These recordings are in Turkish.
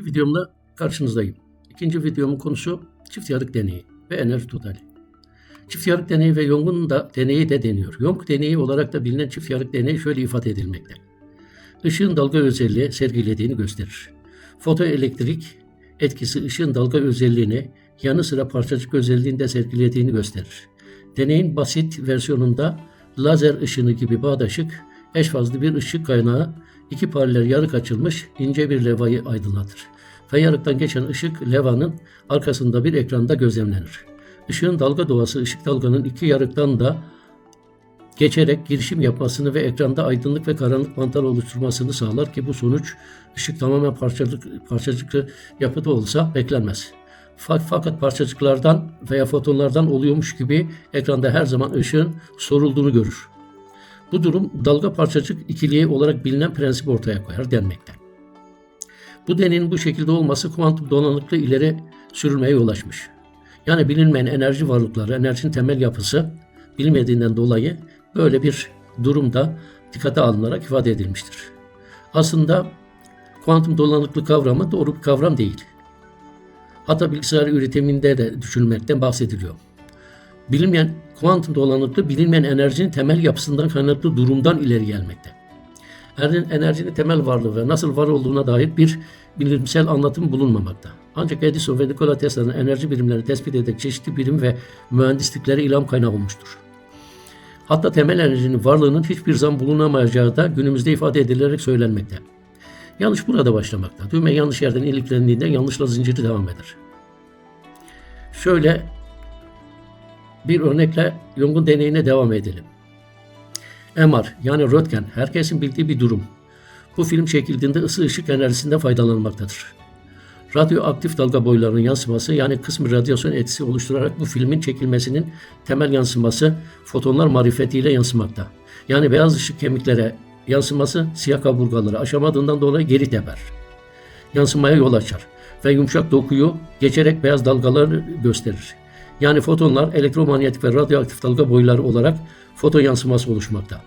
İkinci videomda karşınızdayım. İkinci videomun konusu çift yarık deneyi ve enerji totali. Çift yarık deneyi ve Young'un da deneyi de deniyor. Young deneyi olarak da bilinen çift yarık deneyi şöyle ifade edilmekte. Işığın dalga özelliği sergilediğini gösterir. Fotoelektrik etkisi ışığın dalga özelliğini yanı sıra parçacık özelliğini de sergilediğini gösterir. Deneyin basit versiyonunda lazer ışını gibi bağdaşık eş fazlı bir ışık kaynağı iki paralel yarık açılmış ince bir levayı aydınlatır. Ve yarıktan geçen ışık levanın arkasında bir ekranda gözlemlenir. Işığın dalga doğası ışık dalganın iki yarıktan da geçerek girişim yapmasını ve ekranda aydınlık ve karanlık mantar oluşturmasını sağlar ki bu sonuç ışık tamamen parçacık, parçacıklı yapıda olsa beklenmez. Fa- Fakat parçacıklardan veya fotonlardan oluyormuş gibi ekranda her zaman ışığın sorulduğunu görür. Bu durum dalga parçacık ikiliği olarak bilinen prensip ortaya koyar denmekte. Bu deneyin bu şekilde olması kuantum donanıklı ileri sürülmeye yol açmış. Yani bilinmeyen enerji varlıkları, enerjinin temel yapısı bilmediğinden dolayı böyle bir durumda dikkate alınarak ifade edilmiştir. Aslında kuantum dolanıklı kavramı doğru bir kavram değil. Hatta bilgisayar üretiminde de düşünülmekten bahsediliyor. Bilinmeyen kuantum dolanıklı bilinmeyen enerjinin temel yapısından kaynaklı durumdan ileri gelmekte. Ener- Enerjinin temel varlığı ve nasıl var olduğuna dair bir bilimsel anlatım bulunmamakta. Ancak Edison ve Nikola Tesla'nın enerji birimlerini tespit ederek çeşitli bilim ve mühendisliklere ilham kaynağı olmuştur. Hatta temel enerjinin varlığının hiçbir zaman bulunamayacağı da günümüzde ifade edilerek söylenmekte. Yanlış burada başlamakta. Düğme yanlış yerden iliklendiğinde yanlışla zinciri devam eder. Şöyle bir örnekle Jung'un deneyine devam edelim. MR yani röntgen herkesin bildiği bir durum. Bu film çekildiğinde ısı ışık enerjisinden faydalanılmaktadır. Radyoaktif dalga boylarının yansıması yani kısmi radyasyon etkisi oluşturarak bu filmin çekilmesinin temel yansıması fotonlar marifetiyle yansımakta. Yani beyaz ışık kemiklere yansıması siyah kaburgaları aşamadığından dolayı geri teper. Yansımaya yol açar ve yumuşak dokuyu geçerek beyaz dalgaları gösterir. Yani fotonlar elektromanyetik ve radyoaktif dalga boyları olarak foto yansıması oluşmakta.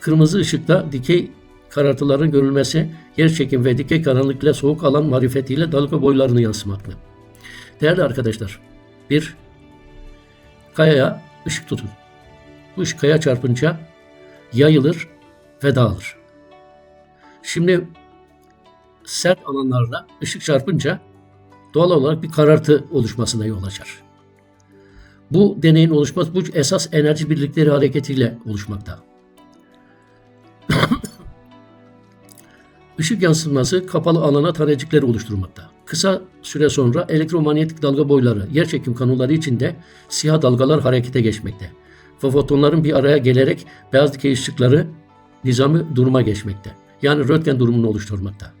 Kırmızı ışıkta dikey karartıların görülmesi yer çekim ve dikey karanlık ile soğuk alan marifetiyle dalga boylarını yansımakta. Değerli arkadaşlar, bir kayaya ışık tutun. Bu ışık kaya çarpınca yayılır ve dağılır. Şimdi sert alanlarda ışık çarpınca doğal olarak bir karartı oluşmasına yol açar. Bu deneyin oluşması bu esas enerji birlikleri hareketiyle oluşmakta. Işık yansıması kapalı alana tanecikleri oluşturmakta. Kısa süre sonra elektromanyetik dalga boyları, yerçekim kanunları içinde siyah dalgalar harekete geçmekte. Ve fotonların bir araya gelerek beyaz dikey ışıkları nizami duruma geçmekte. Yani röntgen durumunu oluşturmakta.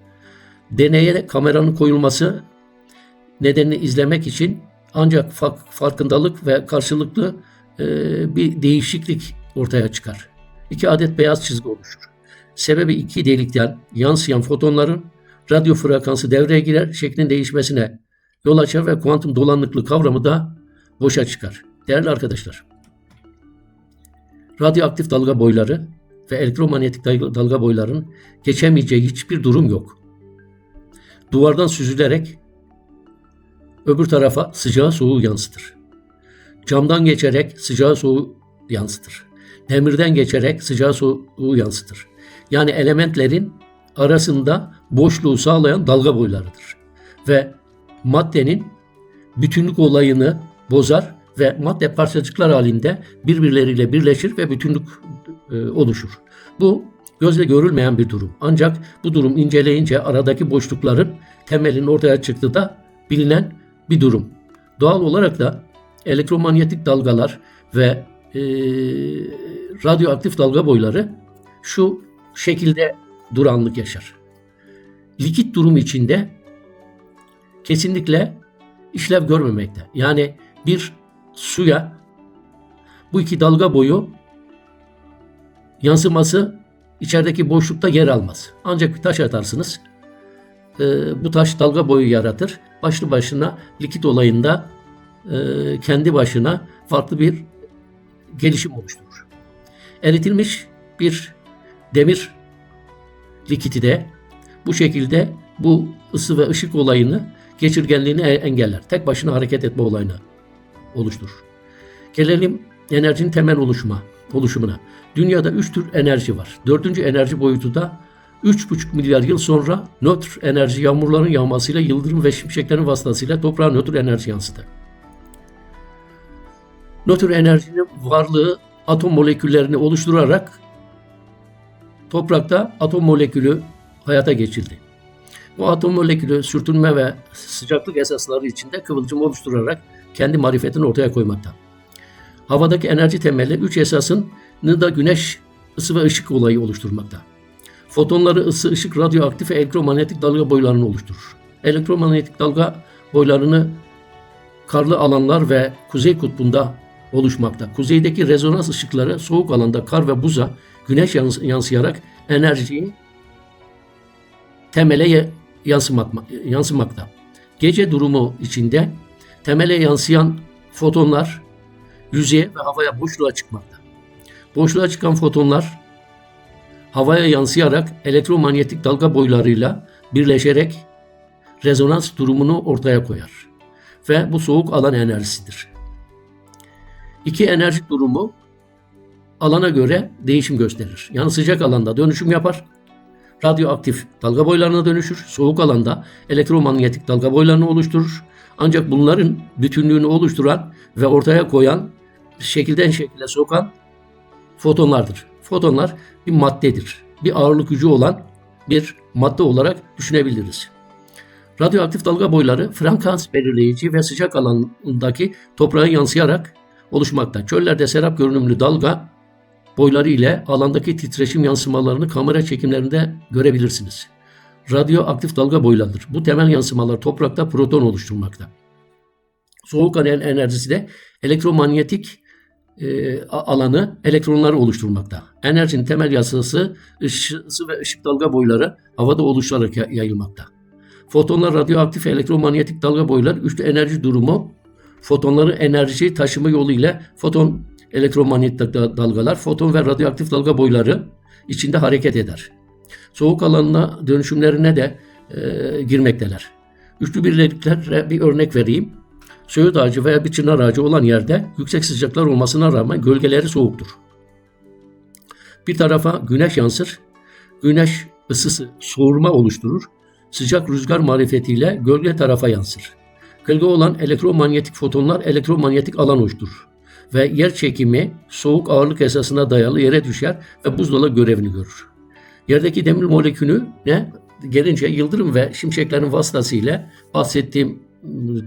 Deneye kameranın koyulması nedenini izlemek için ancak farkındalık ve karşılıklı e, bir değişiklik ortaya çıkar. İki adet beyaz çizgi oluşur. Sebebi iki delikten yansıyan fotonların radyo frekansı devreye girer, şeklin değişmesine yol açar ve kuantum dolanıklı kavramı da boşa çıkar. Değerli arkadaşlar, radyoaktif dalga boyları ve elektromanyetik dalga boyların geçemeyeceği hiçbir durum yok. Duvardan süzülerek öbür tarafa sıcağı soğuğu yansıtır. Camdan geçerek sıcağı soğuğu yansıtır. Demirden geçerek sıcağı soğuğu yansıtır. Yani elementlerin arasında boşluğu sağlayan dalga boylarıdır. Ve maddenin bütünlük olayını bozar ve madde parçacıklar halinde birbirleriyle birleşir ve bütünlük e, oluşur. Bu gözle görülmeyen bir durum. Ancak bu durum inceleyince aradaki boşlukların temelin ortaya çıktığı da bilinen bir durum. Doğal olarak da elektromanyetik dalgalar ve e, radyoaktif dalga boyları şu şekilde duranlık yaşar. Likit durumu içinde kesinlikle işlev görmemekte. Yani bir suya bu iki dalga boyu yansıması içerideki boşlukta yer almaz. Ancak bir taş atarsınız. E, bu taş dalga boyu yaratır. Başlı başına likit olayında e, kendi başına farklı bir gelişim oluşturur. Eritilmiş bir demir likiti de bu şekilde bu ısı ve ışık olayını geçirgenliğini e- engeller. Tek başına hareket etme olayını oluşturur. Gelelim enerjinin temel oluşuma, oluşumuna. Dünyada üç tür enerji var. Dördüncü enerji boyutu da 3,5 milyar yıl sonra nötr enerji yağmurların yağmasıyla, yıldırım ve şimşeklerin vasıtasıyla toprağa nötr enerji yansıdı. Nötr enerjinin varlığı atom moleküllerini oluşturarak toprakta atom molekülü hayata geçirdi. Bu atom molekülü sürtünme ve sıcaklık esasları içinde kıvılcım oluşturarak kendi marifetini ortaya koymakta. Havadaki enerji temeli üç esasını da güneş ısı ve ışık olayı oluşturmakta. Fotonları ısı, ışık, radyoaktif ve elektromanyetik dalga boylarını oluşturur. Elektromanyetik dalga boylarını karlı alanlar ve kuzey kutbunda oluşmakta. Kuzeydeki rezonans ışıkları soğuk alanda kar ve buza güneş yans- yansıyarak enerjiyi temele yansımakta. Gece durumu içinde temele yansıyan fotonlar yüzeye ve havaya boşluğa çıkmakta. Boşluğa çıkan fotonlar havaya yansıyarak elektromanyetik dalga boylarıyla birleşerek rezonans durumunu ortaya koyar. Ve bu soğuk alan enerjisidir. İki enerji durumu alana göre değişim gösterir. Yani sıcak alanda dönüşüm yapar. Radyoaktif dalga boylarına dönüşür. Soğuk alanda elektromanyetik dalga boylarını oluşturur. Ancak bunların bütünlüğünü oluşturan ve ortaya koyan, şekilden şekile sokan fotonlardır. Fotonlar bir maddedir. Bir ağırlık gücü olan bir madde olarak düşünebiliriz. Radyoaktif dalga boyları frekans belirleyici ve sıcak alandaki toprağa yansıyarak oluşmakta. Çöllerde serap görünümlü dalga boyları ile alandaki titreşim yansımalarını kamera çekimlerinde görebilirsiniz. Radyoaktif dalga boylarıdır. Bu temel yansımalar toprakta proton oluşturmakta. Soğuk enerjisi de elektromanyetik e, alanı elektronları oluşturmakta. Enerjinin temel yasası ısı ve ışık dalga boyları havada oluşarak yayılmakta. Fotonlar radyoaktif elektromanyetik dalga boylar üçlü enerji durumu fotonları enerji taşıma yolu ile foton elektromanyetik dalgalar, foton ve radyoaktif dalga boyları içinde hareket eder. Soğuk alanına dönüşümlerine de e, girmekteler. Üçlü birliklere bir örnek vereyim. Söğüt ağacı veya bir çınar ağacı olan yerde yüksek sıcaklar olmasına rağmen gölgeleri soğuktur. Bir tarafa güneş yansır, güneş ısısı soğurma oluşturur, sıcak rüzgar marifetiyle gölge tarafa yansır. Gölge olan elektromanyetik fotonlar elektromanyetik alan oluşturur ve yer çekimi soğuk ağırlık esasına dayalı yere düşer ve buzdolabı görevini görür. Yerdeki demir molekülü ne? Gelince yıldırım ve şimşeklerin vasıtasıyla bahsettiğim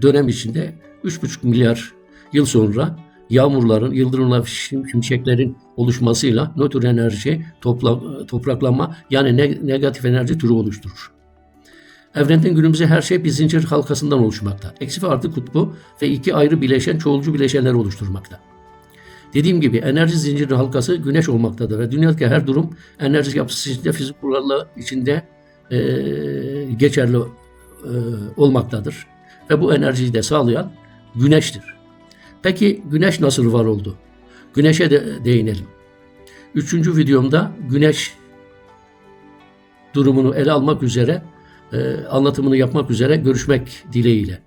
dönem içinde 3,5 milyar yıl sonra yağmurların, yıldırımlar, şim, şimşeklerin oluşmasıyla nötr enerji, topla, topraklanma yani negatif enerji türü oluşturur. Evrenden günümüze her şey bir zincir halkasından oluşmakta. Eksi ve artı kutbu ve iki ayrı bileşen çoğulcu bileşenler oluşturmakta. Dediğim gibi enerji zinciri halkası güneş olmaktadır ve dünyadaki her durum enerji yapısı içinde fizik kuralları içinde e, geçerli e, olmaktadır. Ve bu enerjiyi de sağlayan güneştir. Peki güneş nasıl var oldu? Güneşe de değinelim. Üçüncü videomda güneş durumunu ele almak üzere, e, anlatımını yapmak üzere görüşmek dileğiyle.